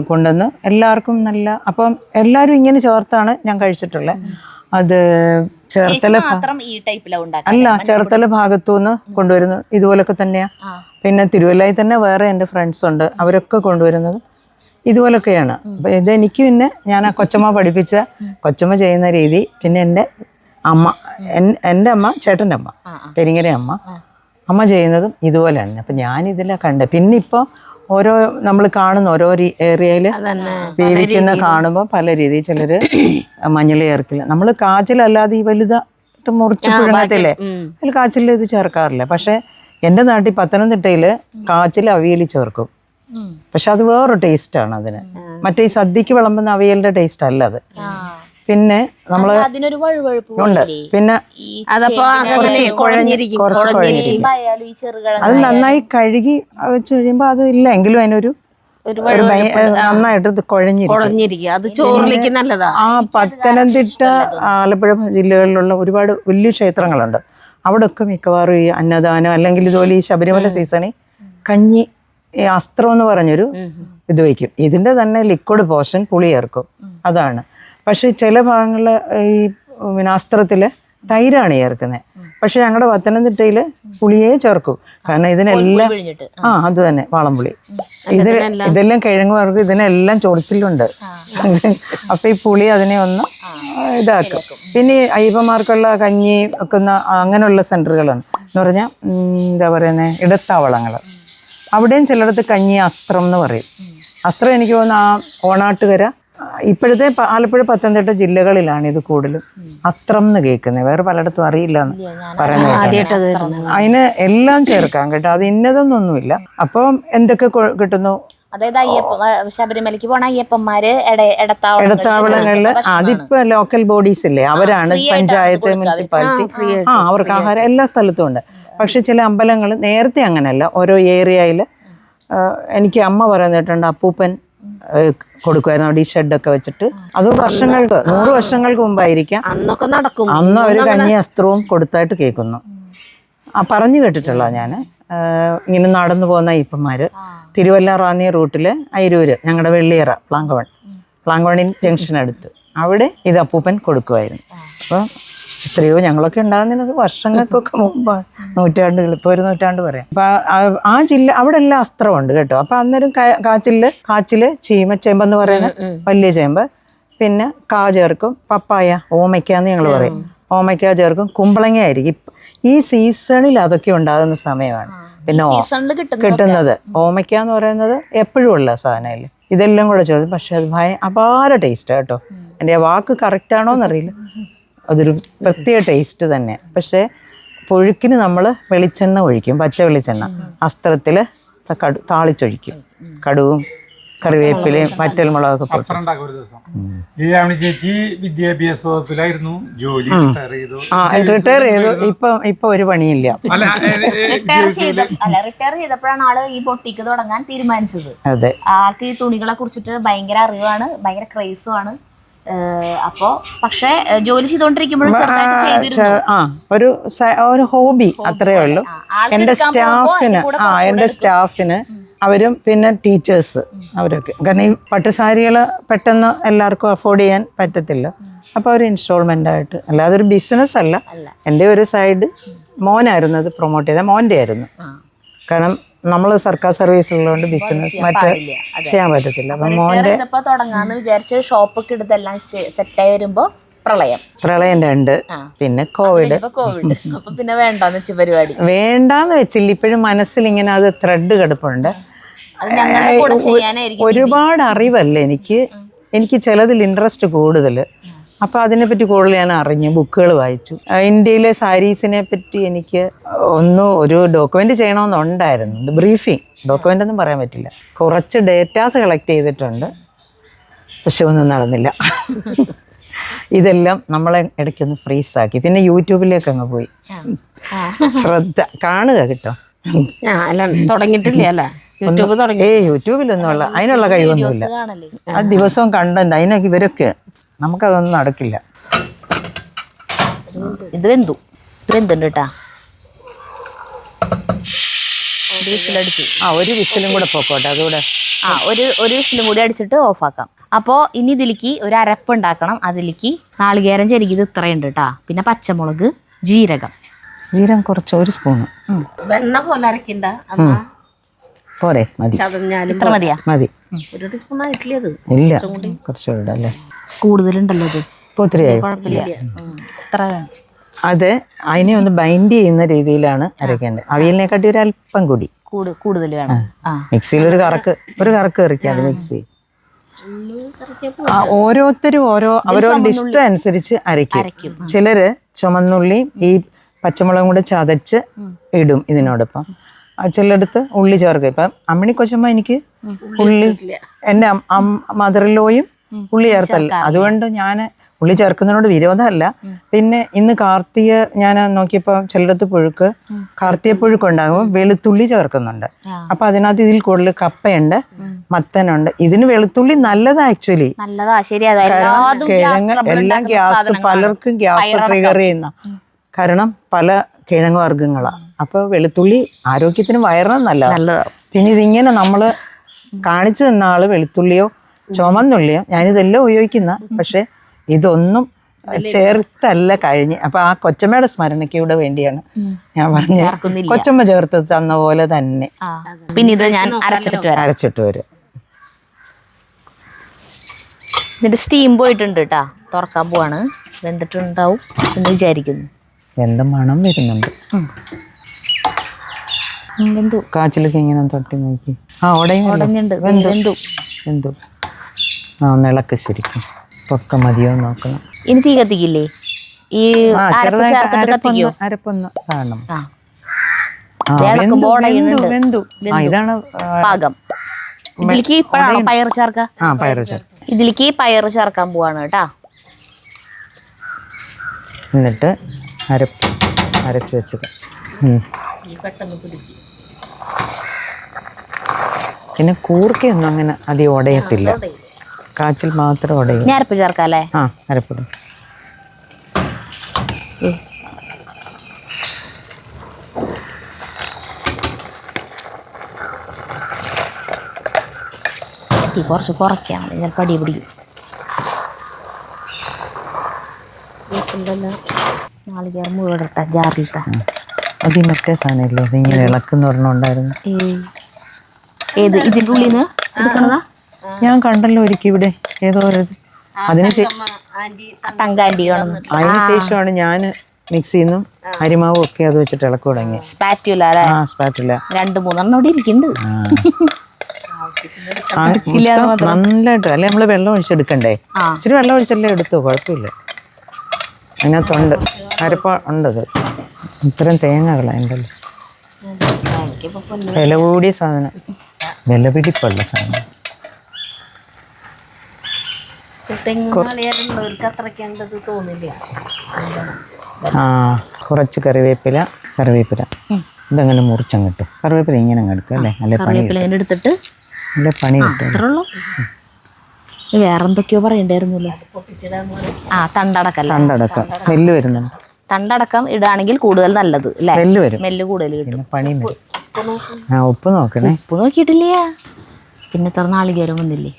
കൊണ്ടുവന്ന് എല്ലാവർക്കും നല്ല അപ്പം എല്ലാവരും ഇങ്ങനെ ചേർത്താണ് ഞാൻ കഴിച്ചിട്ടുള്ളത്. അത് ചേർത്തല മാത്രം ഈ ടൈപ്പിലാണ് അല്ല ചേർത്തല ഭാഗത്തുനിന്ന് കൊണ്ടുവരുന്നു. ഇതുപോലൊക്കെ തന്നെയാ. പിന്നെ തിരുവല്ലായി തന്നെ വേറെ എന്റെ ഫ്രണ്ട്സ് ഉണ്ട്. അവരൊക്കെ കൊണ്ടുവരുന്നത് ഇതുപോലൊക്കെയാണ്. അപ്പം ഇതെനിക്ക് പിന്നെ ഞാൻ ആ കൊച്ചമ്മ പഠിപ്പിച്ച കൊച്ചമ്മ ചെയ്യുന്ന രീതി പിന്നെ എന്റെ അമ്മ എന്റെ എന്റെ അമ്മ ചേട്ടന്റെ അമ്മ പെരിങ്ങര അമ്മ. അമ്മ ചെയ്യുന്നതും ഇതുപോലെയാണ്. അപ്പൊ ഞാൻ ഇതിലാണ് കണ്ടത്. പിന്നെ ഇപ്പോൾ ഓരോ നമ്മൾ കാണുന്ന ഓരോ ഏരിയയിൽ വേവിക്കുന്ന കാണുമ്പോൾ പല രീതിയിൽ ചിലർ മഞ്ഞൾ ചേർക്കില്ല. നമ്മൾ കാച്ചിലല്ലാതെ ഈ വലുതായിട്ട് മുറിച്ച് പുഴുങ്ങത്തില്ലേ? അതിൽ കാച്ചിൽ ഇത് ചേർക്കാറില്ല. പക്ഷേ എന്റെ നാട്ടിൽ പത്തനംതിട്ടയിൽ കാച്ചിൽ അവിയൽ ചേർക്കും. പക്ഷെ അത് വേറൊരു ടേസ്റ്റാണ് അതിന്. മറ്റേ ഈ സദ്യക്ക് വിളമ്പുന്ന അവിയലിന്റെ ടേസ്റ്റ് അല്ല അത്. പിന്നെ നമ്മൾ അതിനൊരു വഴുവഴുപ്പ് ഉണ്ട്. പിന്നെ അതപ്പോ അത് നന്നായി കഴുകി വെച്ച് കഴിയുമ്പോൾ അത് ഇല്ല എങ്കിലും അതിനൊരു നന്നായിട്ട് കുഴഞ്ഞിരിക്കും. കുഴഞ്ഞിരിക്കും. അത് ചോറിലേക്ക് നല്ലതാ. ആ പത്തനംതിട്ട ആലപ്പുഴ ജില്ലകളിലുള്ള ഒരുപാട് വലിയ ക്ഷേത്രങ്ങളുണ്ട്. അവിടെ ഒക്കെ മിക്കവാറും ഈ അന്നദാനം അല്ലെങ്കിൽ ഇതുപോലെ ഈ ശബരിമല സീസണി കഞ്ഞി ഈ അസ്ത്രം എന്ന് പറഞ്ഞൊരു ഇത് വയ്ക്കും. ഇതിന്റെ തന്നെ ലിക്വിഡ് പോർഷൻ പുളി ചേർക്കും അതാണ്. പക്ഷേ ചില ഭാഗങ്ങളിൽ ഈ പിന്നെ അസ്ത്രത്തിൽ തൈരാണ് ചേർക്കുന്നത് പക്ഷെ ഞങ്ങളുടെ പത്തനംതിട്ടയിൽ പുളിയേ ചേർക്കും. കാരണം ഇതിനെല്ലാം ആ. അത് തന്നെ വാളംപുളി. ഇത് ഇതെല്ലാം കിഴങ്ങ് വർക്ക് ഇതിനെല്ലാം ചൊറിച്ചിലുണ്ട്. അപ്പം ഈ പുളി അതിനെ ഒന്ന് ഇതാക്കും. പിന്നെ അയ്യപ്പന്മാർക്കുള്ള കഞ്ഞി വെക്കുന്ന അങ്ങനെയുള്ള സെന്ററുകളാണ് എന്ന് പറഞ്ഞാൽ എന്താ പറയുന്നത് ഇടത്താവളങ്ങൾ അവിടെയും ചിലയിടത്ത് കഞ്ഞി അസ്ത്രം എന്ന് പറയും. അസ്ത്രം എനിക്ക് തോന്നുന്നു ആ ഓണാട്ടുകര ഇപ്പോഴത്തെ ആലപ്പുഴ പത്തനംതിട്ട ജില്ലകളിലാണ് ഇത് കൂടുതലും അസ്ത്രം എന്ന് കേൾക്കുന്നത്. വേറെ പലയിടത്തും അറിയില്ല എന്ന് പറയുന്നത് അതിന് എല്ലാം ചേർക്കാം കേട്ടോ. അത് ഇന്നതൊന്നൊന്നുമില്ല. അപ്പം എന്തൊക്കെ കിട്ടുന്നു? അതായത് അയ്യപ്പ ശബരിമലയ്ക്ക് പോണ അയ്യപ്പന്മാര് ഇടത്താവളങ്ങളിൽ ഇടത്താവളങ്ങളിൽ അതിപ്പോ ലോക്കൽ ബോഡീസ് ഇല്ലേ? അവരാണ് പഞ്ചായത്ത് മുനിസിപ്പാലിറ്റി ആ അവർക്ക് ആഹാരം എല്ലാ സ്ഥലത്തും ഉണ്ട്. പക്ഷെ ചില അമ്പലങ്ങൾ നേരത്തെ അങ്ങനെയല്ല. ഓരോ ഏരിയയിൽ എനിക്ക് അമ്മ പറയുന്നിട്ടുണ്ട് അപ്പൂപ്പൻ കൊടുക്കുമായിരുന്നു അവിടെ ഈ ഷെഡൊക്കെ വെച്ചിട്ട്. അത് വർഷങ്ങൾക്ക് നൂറ് വർഷങ്ങൾക്ക് മുമ്പായിരിക്കാം. അന്നൊക്കെ നടക്കും. അന്ന് ഒരു കഞ്ഞി അസ്ത്രവും കൊടുത്തായിട്ട് കേൾക്കുന്നു. ആ പറഞ്ഞു കേട്ടിട്ടുള്ള ഞാൻ ഇങ്ങനെ നടന്നു പോകുന്ന അയ്യപ്പന്മാർ തിരുവല്ല റാന്നി റൂട്ടിൽ അയിരൂര് ഞങ്ങളുടെ വെള്ളിയറ പ്ലാങ്കവൺ. പ്ലാങ്കവണിൻ ജംഗ്ഷൻ അടുത്ത് അവിടെ ഇത് അപ്പൂപ്പൻ കൊടുക്കുമായിരുന്നു അപ്പോൾ എത്രയോ ഞങ്ങളൊക്കെ ഉണ്ടാകുന്നതിന് വർഷങ്ങൾക്കൊക്കെ മുമ്പ് നൂറ്റാണ്ടുകൾ ഇപ്പോൾ ഒരു നൂറ്റാണ്ട് പറയാം. അപ്പം ആ- ജില്ല അവിടെ എല്ലാം അസ്ത്രമുണ്ട് കേട്ടോ. അപ്പം അന്നേരം കാച്ചിൽ കാച്ചിൽ കാച്ചിൽ ചീമച്ചേമ്പെന്ന് പറയുന്ന വലിയ ചേമ്പ് പിന്നെ കാ ചേർക്കും പപ്പായ ഓമയ്ക്ക എന്ന് ഞങ്ങൾ പറയും. ഓമയ്ക്ക ചേർക്കും കുമ്പളങ്ങ ആയിരിക്കും. ഈ സീസണിൽ അതൊക്കെ ഉണ്ടാകുന്ന സമയമാണ്. പിന്നെ കിട്ടുന്നത്. ഓമയ്ക്ക എന്ന് പറയുന്നത് എപ്പോഴും ഉള്ള സാധനമല്ലേ? ഇതെല്ലാം കൂടെ ചോദിച്ചു പക്ഷെ അത് ഭയ അപാര ടേസ്റ്റ് കേട്ടോ. എന്റെ വാക്ക് കറക്റ്റ് ആണോ എന്നറിയില്ല അതൊരു പ്രത്യേക ടേസ്റ്റ് തന്നെ. പക്ഷേ പുഴുക്കിന് നമ്മൾ വെളിച്ചെണ്ണ ഒഴിക്കും പച്ച വെളിച്ചെണ്ണ. അസ്ത്രത്തിൽ കടു താളിച്ചൊഴിക്കും. കടുവും കറിവേപ്പിലയും മറ്റൽ മുളകൊക്കെ ലീലാമണി ചേച്ചി വിദ്യാഭ്യാസ വകുപ്പിലായിരുന്നു. ജോലി റിട്ടയർ ചെയ്തു. ആ റിട്ടയർ ചെയ്തു. ഇപ്പൊ ഇപ്പൊ ഒരു പണിയില്ല. അല്ല റിട്ടയർ ചെയ്ത അല്ല റിട്ടയർ ചെയ്തപ്പോഴാണ് ആൾ ഈ ബൊട്ടിക്ക് തുടങ്ങാൻ തീരുമാനിച്ചത്. അതെ. ആൾക്ക് ഈ തുണികളെ കുറിച്ചിട്ട് ഭയങ്കര അറിവാണ് ഭയങ്കര ക്രേസും ആണ്. അപ്പോ പക്ഷേ ജോലി ചെയ്തോണ്ടിരിക്കുമ്പോഴും ആ ഒരു ഒരു ഹോബി അത്രേ ഉള്ളൂ. സ്റ്റാഫിന് ആ എന്റെ സ്റ്റാഫിന് അവരും പിന്നെ ടീച്ചേഴ്സ് അവരൊക്കെ. കാരണം ഈ പട്ടുസാരികൾ പെട്ടെന്ന് എല്ലാവർക്കും അഫോർഡ് ചെയ്യാൻ പറ്റത്തില്ല. അപ്പോൾ അവർ ഇൻസ്റ്റാൾമെന്റ് ആയിട്ട് അല്ലാതെ ഒരു ബിസിനസ് അല്ല. അല്ല. എന്റെ ഒരു സൈഡ് മോനായിരുന്നു അത് പ്രൊമോട്ട് ചെയ്ത മോന്റെ ആയിരുന്നു. കാരണം നമ്മൾ സർക്കാർ സർവീസ് ഉള്ളതുകൊണ്ട് ബിസിനസ് മറ്റേ ചെയ്യാൻ പറ്റത്തില്ല. അപ്പം മോന്റെ ചെയ്തപ്പോ തുടങ്ങാന്ന് വിചാരിച്ച് ഷോപ്പൊക്കെ എടുത്തെല്ലാം സെറ്റായി വരുമ്പോ പ്രളയം. പ്രളയം രണ്ട് പിന്നെ കോവിഡ് പിന്നെ വേണ്ടെന്ന് വെച്ച പരിപാടി. വേണ്ടാന്ന് വെച്ചില്ല. ഇപ്പോഴും മനസ്സിൽ ഇങ്ങനെ അത് ത്രെഡ് കിടപ്പുണ്ട്. ഒരുപാട് അറിവല്ല എനിക്ക്? എനിക്ക് ചിലതിൽ ഇൻട്രസ്റ്റ് കൂടുതൽ അപ്പോൾ അതിനെപ്പറ്റി കൂടുതൽ ഞാൻ അറിഞ്ഞു. ബുക്കുകൾ വായിച്ചു. ഇന്ത്യയിലെ സാരീസിനെ പറ്റി എനിക്ക് ഒന്ന് ഒരു ഡോക്യുമെന്റ് ചെയ്യണമെന്നുണ്ടായിരുന്നു. ബ്രീഫിങ് ഡോക്യുമെന്റ് ഒന്നും പറയാൻ പറ്റില്ല. കുറച്ച് ഡേറ്റാസ് കളക്ട് ചെയ്തിട്ടുണ്ട്. പക്ഷെ ഒന്നും നടന്നില്ല. ഇതെല്ലാം നമ്മളെ ഇടയ്ക്കൊന്ന് ഫ്രീസാക്കി പിന്നെ യൂട്യൂബിലേക്ക് അങ്ങ് പോയി. ശ്രദ്ധ കാണുക കേട്ടോ. യൂട്യൂബിലൊന്നുമില്ല അല്ല തുടങ്ങിയിട്ടില്ല അല്ലേ? യൂട്യൂബ് ഏ യൂട്യൂബിലൊന്നും ഉള്ള അതിനുള്ള കഴിവൊന്നുമില്ല. ആ ദിവസവും കണ്ടന്റ് അതിനൊക്കെ ഇവരൊക്കെ നമുക്കതൊന്നും നടക്കില്ല. ഇത് വെന്തു. ഇത് വെന്തുണ്ട് കേട്ടാ. ഒരു വിസിലടിച്ചു ആ ഒരു വിസിലും കൂടെ പൊക്കോട്ടെ അതുകൂടെ. ആ ഒരു ഒരു വിസിലും കൂടി അടിച്ചിട്ട് ഓഫാക്കാം. അപ്പോൾ ഇനി ഇതിലേക്ക് ഒരു അരപ്പ് ഉണ്ടാക്കണം. അതിലേക്ക് നാളികേരം ചെരുകിയത് ഇത്രയുണ്ട് കേട്ടാ. പിന്നെ പച്ചമുളക് ജീരകം. ജീരകം കുറച്ച് ഒരു സ്പൂണ് വെണ്ണ പോലെ അരക്കണ്ട. പോരെ മതി. ഇത്ര മതിയാ? മതി. ഒരു ടീസ്പൂൺ ആയിട്ടില്ല അത്. ഇല്ല കുറച്ചുകൂടെ ഇടാം അല്ലേ കൂടുതലുണ്ടല്ലോ ഇത്. ഇപ്പോൾ ഒത്തിരി ആയി കുഴപ്പമില്ല. ഇത്ര വേണം. അത് അതിനെ ഒന്ന് ബൈൻഡ് ചെയ്യുന്ന രീതിയിലാണ് അരക്കേണ്ടത് അവിയലിനെക്കാട്ടി ഒരു അല്പം കൂടി. കൂട് കൂടുതൽ വേണം. ആ. മിക്സിയിൽ ഒരു കറക്ക് ഒരു കറക്ക് കറിക്കുക അത് മിക്സി ആ ഓരോരുത്തരും ഓരോ അവരവരുടെ ഇഷ്ടം അനുസരിച്ച് അരയ്ക്കും. ചിലര് ചുമന്നുള്ളി ഈ പച്ചമുളകും കൂടെ ചതച്ച് ഇടും ഇതിനോടൊപ്പം. ആ ചിലടത്ത് ഉള്ളി ചേർക്കും. ഇപ്പം അമ്മിണി കൊച്ചമ്മ എനിക്ക് ഉള്ളി എന്റെ മദറിലോയും ഉള്ളി ചേർത്തല്ല. അതുകൊണ്ട് ഞാൻ പുള്ളി ചേർക്കുന്നതിനോട് വിരോധമല്ല. പിന്നെ ഇന്ന് കാർത്തിക ഞാൻ നോക്കിയപ്പോൾ ചിലടത്ത് പുഴുക്ക് കാർത്തിക പുഴുക്ക് ഉണ്ടാകുമ്പോൾ വെളുത്തുള്ളി ചേർക്കുന്നുണ്ട്. അപ്പൊ അതിനകത്ത് ഇതിൽ കൂടുതൽ കപ്പയുണ്ട് മത്തനുണ്ട്. ഇതിന് വെളുത്തുള്ളി നല്ലത് ആക്ച്വലി. കിഴങ്ങ് എല്ലാം ഗ്യാസ് പലർക്കും ഗ്യാസ് ട്രിഗർ ചെയ്യുന്ന. കാരണം പല കിഴങ്ങ് വർഗങ്ങളാണ് അപ്പൊ വെളുത്തുള്ളി ആരോഗ്യത്തിന് വയറിനും നല്ലതാണ് പിന്നെ ഇതിങ്ങനെ നമ്മൾ കാണിച്ചു തന്ന ആൾ വെളുത്തുള്ളിയോ ചുമന്നുള്ളിയോ? ഞാനിതെല്ലാം ഉപയോഗിക്കുന്ന പക്ഷെ ഇതൊന്നും ചേർത്തല്ല കഴിഞ്ഞ്. അപ്പൊ ആ കൊച്ചമ്മയുടെ സ്മരണയ്ക്ക് ഇവിടെ വേണ്ടിയാണ് ഞാൻ പറഞ്ഞ കൊച്ചമ്മ ചേർത്ത് തന്ന പോലെ തന്നെ. പിന്നെ ഇത് ഞാൻ അരച്ചിട്ട് വരാം. അരച്ചിട്ട് വരും. ഇതിന്റെ സ്റ്റീം പോയിട്ടുണ്ട് കേട്ടാ തുറക്കാൻ പോവാണ്. വെന്തിട്ടുണ്ടാവും എന്ന് വിചാരിക്കുന്നു. എന്ത് മണം വരുന്നുണ്ട്. വെന്തു. കാച്ചിലൊക്കെ ഇങ്ങനെ തൊട്ടി നോക്കി. ആ ഉടയും ഉടഞ്ഞുണ്ട്. വെന്തു. വെന്തു. എന്തോ ആ നിളക്ക് ശരിക്കും. പൊക്ക മതിയോ നോക്കണം. ഇനി തീ കത്തിക്കില്ലേ? ഈ അരപ്പ് ചെറുതായിട്ട് ചേർത്തിട്ട് കത്തിക്കോ അരപ്പൊന്ന്. കാണണം ഇതാണ് പാകം. ഇതിലേക്ക് ഇപ്പോഴാണോ പയർ ചേർക്ക? ചേർത്ത് ഇതിലേക്ക് പയർ ചേർക്കാൻ പോവാണ് കേട്ടാ. എന്നിട്ട് അരപ്പ് അരച്ച് വെച്ചത്. പിന്നെ കൂർക്കയൊന്നും അങ്ങനെ അധികം ഉടയത്തില്ല. കാച്ചിൽ മാത്രം ഉടയും ഇനി അരപ്പ് ചേർക്കാം അല്ലേ ആ അരപ്പിടും തീ കുറച്ച് കുറയ്ക്കാം ചിലപ്പോൾ അടി പിടിക്കും നാല് അത് മറ്റേ സാധനമില്ലേ? ഇളക്കുന്ന ഒരെണ്ണം ഉണ്ടായിരുന്നു ഏത് ഇതിന്റെ ഉള്ളിൽ നിന്ന് എടുക്കണതാ? ഞാൻ കണ്ടല്ലോ ഒരിക്കൽ ഇവിടെ. ഏതോ ഒരു അതിനുശേഷമാണ് മിക്സിന്നും ഞാൻ മിക്സിയിൽ നിന്നും അരിമാവും ഒക്കെ അത് വെച്ചിട്ട് ഇളക്കി തുടങ്ങി. സ്പാറ്റുല ആ സ്പാറ്റില്ല രണ്ട് മൂന്നെണ്ണം ഇവിടെ ഇരിക്കുന്നുണ്ട്. നല്ലതായിട്ട് അല്ലെ നമ്മൾ വെള്ളം ഒഴിച്ചെടുക്കണ്ടേ. ഇച്ചിരി വെള്ളം ഒഴിച്ചല്ലേ എടുത്തു? കുഴപ്പമില്ല. അതിനകത്തുണ്ട്. അരപ്പ ഉണ്ട് അത്. ഇത്തരം തേങ്ങകളാ ഉണ്ടല്ലോ വില കൂടിയ സാധനം. വില പിടിപ്പുള്ള സാധനം. തെങ്ങുന്നവർക്ക് അത്രയ്ക്കേണ്ടത് തോന്നില്ല. ആ കുറച്ച് കറിവേപ്പില കറിവേപ്പില. ഇതങ്ങനെ മുറിച്ചങ്ങ് കിട്ടും കറിവേപ്പില ഇങ്ങനെ അങ്ങ് എടുക്കും അല്ലേ? അല്ലെ പണി കറിവേപ്പില ഇങ്ങനെ എടുത്തിട്ട് അല്ലെ പണി കിട്ടും. അത്രേ ഉള്ളൂ. വേറെ എന്തൊക്കെയോ പറയണ്ടായിരുന്നില്ല? ആ തണ്ടടക്കല്ല? തണ്ടടക്ക. സ്മെല്ല് വരുന്നുണ്ട്. തണ്ടടക്കം ഇടുകയാണെങ്കിൽ കൂടുതൽ നല്ലത് അല്ലേ? സ്മെല്ല് വരും. സ്മെല്ല് കൂടുതൽ കിട്ടും. പിന്നെ വരും. ആ ഉപ്പ് നോക്കണേ. ഉപ്പ് നോക്കിയിട്ടില്ല. പിന്നെ ഇത്ര നാളികേരം വന്നില്ലേ?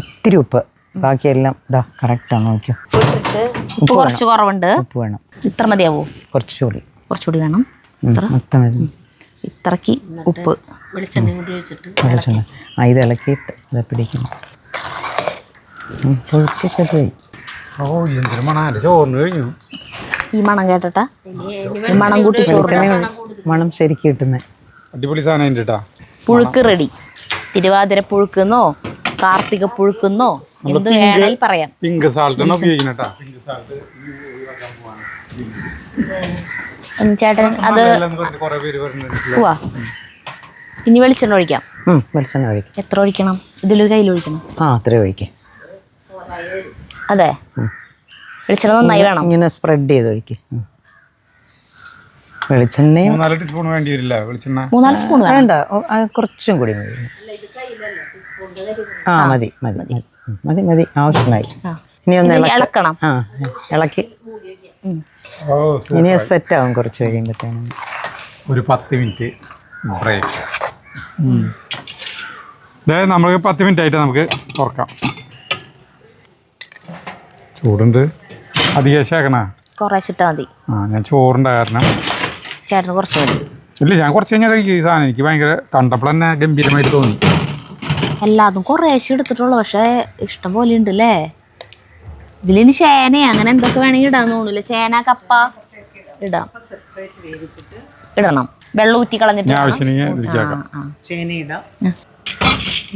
ഇത്തിരി ഉപ്പ്. ബാക്കിയെല്ലാം ഇതാ കറക്റ്റാണ് നോക്കിയോ ഉപ്പ് കുറച്ച് കുറവുണ്ട്. ഉപ്പ് വേണം. ഇത്ര മതിയാവോ? കുറച്ചുകൂടി. കുറച്ചുകൂടി വേണം. ഇത്ര. മൊത്തം മതി. ഇത്രക്ക് ഉപ്പ്. വെളിച്ചെണ്ണ കൂടി ഒഴിച്ചിട്ട് വെളിച്ചെണ്ണ. ആ ഇത് ഇളക്കിയിട്ട് ഇത് പിടിക്കണം. ഉം, പുഴുക്ക് ശരിയായി ഓ എന്തൊരു മണാൽ ചോറിന് കഴിഞ്ഞു. ഈ മണം കേട്ടട്ടാ? മണം കൂട്ടി മണം ശരിക്കും കിട്ടുന്നത് അടിപൊളി സാധനം പുഴുക്ക് റെഡി തിരുവാതിര പുഴുക്കുന്നോ കാർത്തിക പുഴുക്കുന്നോ? എന്ത് വേണേൽ പറയാം. പിങ്ക് സാൾട്ട് ആണ് ഉപയോഗിക്കുന്നത് പിങ്ക് സാൾട്ട് ഉം, ചേട്ടൻ അത് ഇനി വെളിച്ചെണ്ണ ഒഴിക്കാം. വെളിച്ചെണ്ണ ഒഴിക്കാം. എത്ര ഒഴിക്കണം? ഇതിലൊരു കയ്യിൽ ഒഴിക്കണം? ആ അത്രയും ഒഴിക്കാം. അതെ. വെളിച്ചെണ്ണ നന്നായി വേണം. ഇങ്ങനെ സ്പ്രെഡ് ചെയ്ത് ഒഴിക്കും. വെളിച്ചെണ്ണയും മൂന്നാൽ ടീസ്പൂൺ വേണ്ടി വരില്ല വെളിച്ചെണ്ണ. മൂന്നാൽ സ്പൂൺ വേണ്ട കുറച്ചും കൂടി മതി. ആ മതി മതി മതി. മതി മതി. ആവശ്യമായി. ഇനി ഒന്ന് ഇളക്കണം. ആ ഇളക്കി. ഇനി സെറ്റ് ആവും കുറച്ച് കഴിയുമ്പോഴത്തേനും ഒരു പത്ത് മിനിറ്റ് ബ്രേക്ക്. അതായത് നമുക്ക് പത്ത് മിനിറ്റ് ആയിട്ട് നമുക്ക് തുറക്കാം. ചൂടുണ്ട്. അധികം ശേഖണ കുറേശ്ശിട്ടാ മതി. ആ ഞാൻ ചോറിന്റെ കാരണം. ചേട്ടന് കുറച്ച് മതി. ഇല്ല ഞാൻ കുറച്ച് കഴിഞ്ഞാൽ കഴിക്കും ഈ സാധനം. എനിക്ക് ഭയങ്കര കണ്ടപ്പോൾ തന്നെ ഗംഭീരമായിട്ട് തോന്നി. എല്ലാതും കുറേശ്ശെ എടുത്തിട്ടുള്ളൂ പക്ഷേ ഇഷ്ടം പോലെ ഉണ്ട് അല്ലേ ഇതിലിനി ചേന അങ്ങനെ എന്തൊക്കെ വേണമെങ്കിൽ ഇടാൻ തോന്നില്ല ചേന കപ്പ ഇടാം. ഇടണം. വെള്ളം ഊറ്റി കളഞ്ഞിട്ട്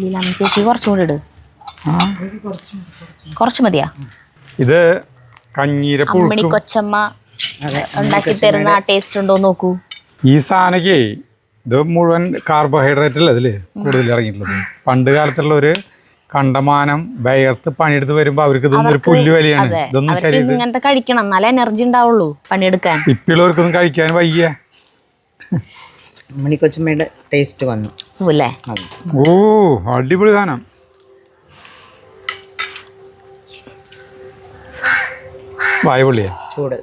ലീലാമ്മ ചേച്ചി കുറച്ചും കൂടി ഇട്. കുറച്ച് മതിയാ. ഇത് കഞ്ഞീര അമ്മണി കൊച്ചമ്മ ഉണ്ടാക്കി തരുന്ന ആ ടേസ്റ്റ് ഉണ്ടോ നോക്കൂ. ഈ സാധനക്കേ ഇത് മുഴുവൻ കാർബോഹൈഡ്രേറ്റ് അല്ലേ അതിൽ കൂടുതൽ ഇറങ്ങിയിട്ടുള്ളത്. പണ്ട് കാലത്തുള്ള ഒരു കണ്ടമാനം വയർത്ത് പണിയെടുത്ത് വരുമ്പോ അവർക്ക് ഇതൊന്നും ഒരു പുല്ല് വലിയാണ്. ഇതൊന്നും ശരീരം ഇങ്ങനത്തെ കഴിക്കണം. എന്നാലേ എനർജി ഉണ്ടാവുള്ളൂ പണിയെടുക്കാൻ. ഇപ്പിയുള്ളവർക്കൊന്നും കഴിക്കാൻ വയ്യ. മണിക്കൊച്ചമ്മയുടെ ടേസ്റ്റ് വന്നു. അല്ലേ ഓ അടിപൊളി സാധനം. വായപൊള്ളിയാ ചൂട്.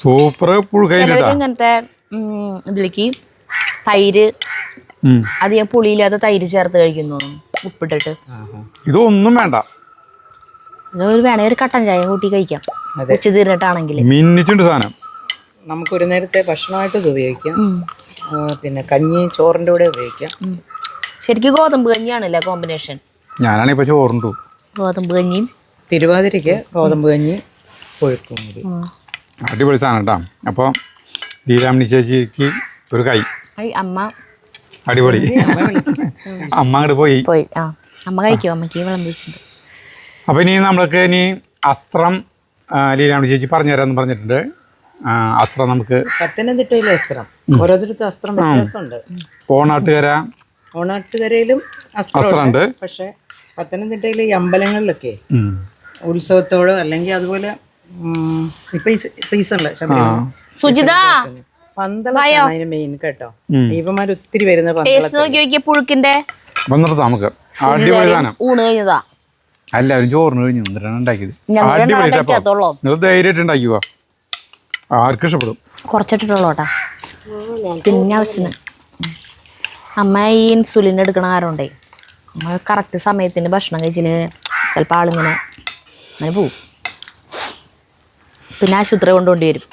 സൂപ്പർ പുഴുക്കൈ ഇങ്ങനത്തെ ഇതിലേക്ക് തൈര്. അത് ഞാൻ പുളിയില്ലാത്ത തൈര് ചേർത്ത് കഴിക്കുന്നു ഉപ്പിട്ടിട്ട്. ഇതൊന്നും വേണ്ട. ഒരു വേണേ ഒരു കട്ടൻ ചായ കൂട്ടി കഴിക്കാം. ഉച്ച തീർന്നിട്ടാണെങ്കിൽ മിന്നിച്ചുണ്ട് സാധനം. നമുക്കൊരു നേരത്തെ ഭക്ഷണമായിട്ട് ഇത് ഉപയോഗിക്കാം. പിന്നെ കഞ്ഞി ചോറിന്റെ കൂടെ ഉപയോഗിക്കാം. ശരിക്കും ഗോതമ്പ് കഞ്ഞിയാണല്ലേ കോമ്പിനേഷൻ ഞാനാണ് ഇപ്പൊ ചോറുണ്ടു. ഗോതമ്പ് കഞ്ഞിയും. തിരുവാതിരയ്ക്ക് ഗോതമ്പ് കഞ്ഞി കൊഴുക്കും അടിപൊളി സാധനം കേട്ടോ അപ്പോൾ ലീലാമണി ചേച്ചിക്ക് ഒരു കൈ. അമ്മ. അടിപൊളി. അമ്മ അങ്ങോട്ട് പോയി. പോയി. ആ അമ്മ കഴിക്കും അമ്മയ്ക്ക് വിളമ്പിച്ചിട്ടുണ്ട് അപ്പോൾ ഇനി നമ്മൾക്ക് ഇനി അസ്ത്രം ലീലാമണി ചേച്ചി പറഞ്ഞുതരാമെന്ന് പറഞ്ഞിട്ടുണ്ട്. അസ്ത്രം നമുക്ക് പത്തനംതിട്ടയിലെ അസ്ത്രം. ഓരോരുത്തരും അസ്ത്രം വ്യത്യാസമുണ്ട്. ഓണാട്ടുകര. ഓണാട്ടുകരയിലും അസ്ത്രമുണ്ട്. പക്ഷെ പക്ഷേ പത്തനംതിട്ടയിലെ ഈ അമ്പലങ്ങളിലൊക്കെ ഉത്സവത്തോടോ അല്ലെങ്കിൽ അതുപോലെ ഇപ്പൊ ഈ സീസണിൽ ശബരിമല സുജിത! പന്തളത്താണ് അതിന് മെയിൻ കേട്ടോ. ഒത്തിരി വരുന്ന പുഴുക്കിന്റെ? നമുക്ക് അടിപൊളി സാധനം. ഊണ് കഴിഞ്ഞതാ. എല്ലാവരും ചോറിന് കഴിഞ്ഞു. എന്നിട്ടാണ് ഉണ്ടാക്കിയത്. ഞങ്ങൾ അടിപൊളി രണ്ടാളും കേട്ടോ കഴിക്കാത്തോളൂ നിങ്ങൾ ധൈര്യമായിട്ട് ഉണ്ടാക്കിയോ ആർക്കും ഇഷ്ടപ്പെടും? കുറച്ചിട്ടുള്ളൂട്ടാ പിന്നെ ആവശ്യത്തിന് അമ്മ ഈ ഇൻസുലിൻ എടുക്കണ കാരണമുണ്ടേ. നമ്മൾ കറക്റ്റ് സമയത്തിന് ഭക്ഷണം കഴിച്ചിൽ ചിലപ്പോൾ ആളിങ്ങനെ അങ്ങനെ പോവും. പിന്നെ ആശുപത്രി കൊണ്ടുകൊണ്ടി വരും.